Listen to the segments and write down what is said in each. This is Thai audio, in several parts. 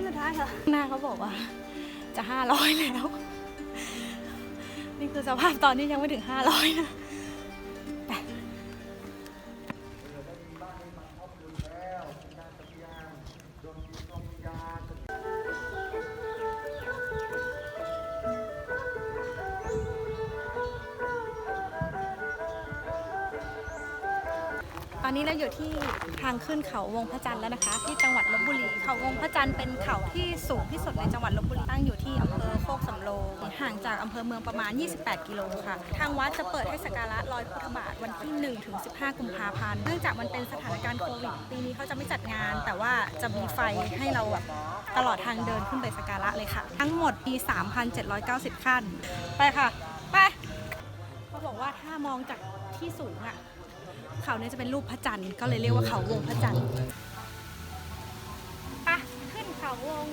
นสุดท้ายเหรหน้าเขาบอกว่า จะห้าร้อยแล้ว นี่คือสภาพตอนนี้ยังไม่ถึงห้าร้อยนะ อนนี้เราอยู่ที่ทางขึ้นเขาวงพระจันทร์แล้วนะคะ ที่จังหวัดลบบุรีเขาวงพระจันทร์เป็นเขาที่สูงที่สุดในจังหวัดลบบุรีตั้งอยู่ที่อำเภอโคกสำโรงห่างจากอำเภอเมืองประมาณ 28 กิโลค่ะ ทางวัดจะเปิดให้สักการะลอยพุทธบาทวันที่1ถึง15 กุมภาพันธ์เนื่องจากมันเป็นสถานการณ์โควิดปีนี้เขาจะไม่จัดงาน แต่ว่าจะมีไฟให้เราแบบตลอดทางเดินขึ้นไปสักการะเลยค่ะ ทั้งหมดมี 3,790 ขั้น ไปค่ะ ไปเขาบอกว่าถ้ามองจากที่สูงอะ เขาเนี่ยจะเป็นรูปพระจันทร์ก็เลยเรียกว่าเขาวงพระจันทร์ไปขึ้นเขาวง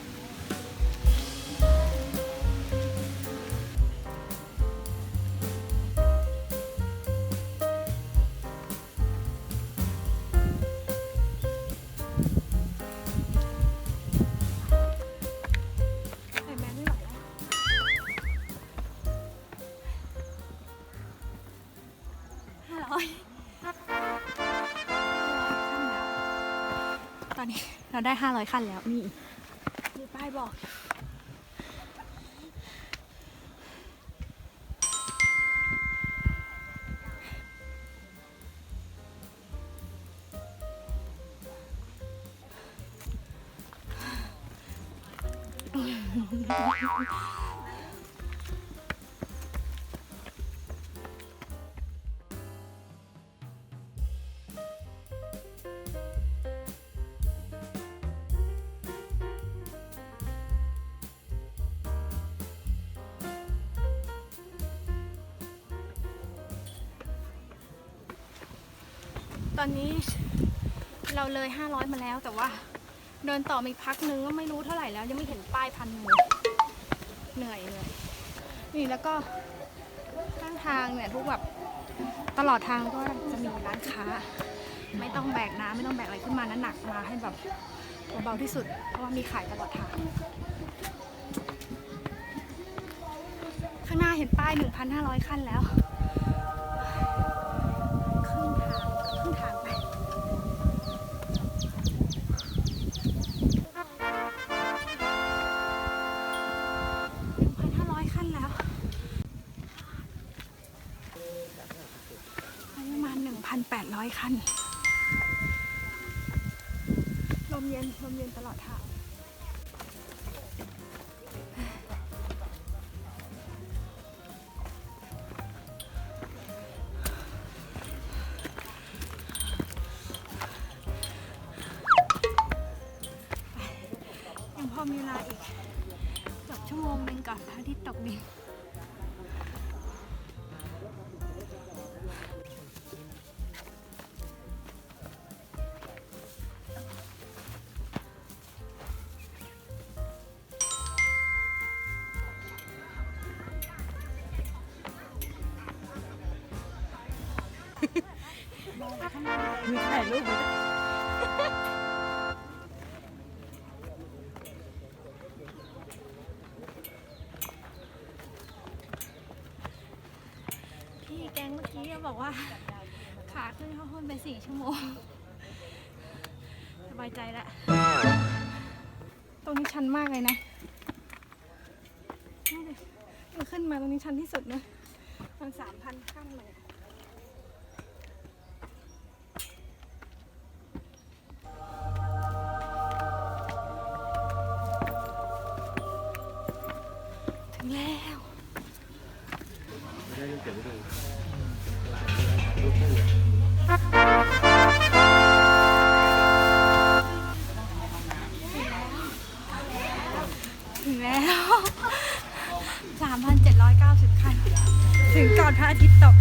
ตอนนี้เราได้ 500 ขั้นแล้วนี่มีป้ายบอก ตอนนี้เราเลย 500 มาแล้วแต่ว่าเดินต่อมาอีกพักนึงก็ไม่รู้เท่าไหร่แล้ว ยังไม่เห็นป้ายพันหนึ่งเหนื่อยเหนื่อยนี่แล้วก็ข้างทางเนี่ยทุกแบบตลอดทางก็จะมีร้านค้า ไม่ต้องแบกน้ำไม่ต้องแบกอะไรขึ้นมานั้นหนักมาให้แบบเบาๆที่สุด เพราะว่ามีขายตลอดทาง ข้างหน้าเห็นป้าย 1,500 ขั้นแล้ว 1,800 คัน ลมเย็น ลมเย็นตลอดทางยังพอมีเวลาอีกสักชั่วโมงหนึ่งก่อนพระอาทิตย์ตกดิน มีถ่ายรูปพี่แกงเมื่อกี้บอกว่า ขาขึ้นเข้าห้นไปสี่ชั่วโมง สบายใจแล้วตรงนี้ชันมากเลยนะมันขึ้นมาตรงนี้ชันที่สุดนะมันสามพันขั้นเลย อนพระอาทิตย์ตก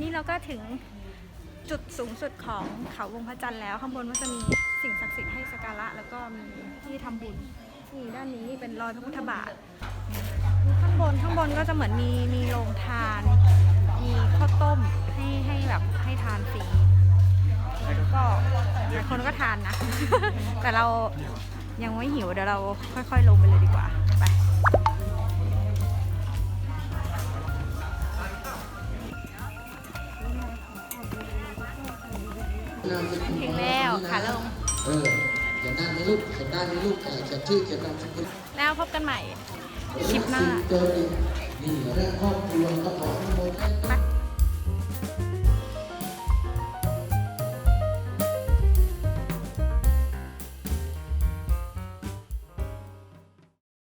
อนนี้เราก็ถึงจุดสูงสุดของเขาวงพระจันทร์แล้ว ข้างบนก็จะมีสิ่งศักดิ์สิทธิ์ให้สักการะ แล้วก็มีที่ทำบุญนี่ด้านนี้เป็นรอยพระพุทธบาท ข้างบนข้างบนก็จะเหมือนมีมีโรงทาน มีข้าวต้มให้ให้แบบให้ทานฟรีก็หลายคนก็ทานนะ แต่เรายังไม่หิวเดี๋ยวเราค่อย ๆ ลงไปเลยดีกว่าไป ถึงแล้วขาลง เออเขียนได้ไหมลูกเขียนได้ไหมลูกแต่เขียนชื่อเขียนนามสกุลแล้วพบกันใหม่ คลิปหน้า เจอดีนี่เรื่องครอบครัวก็ขออนุโมทนาไป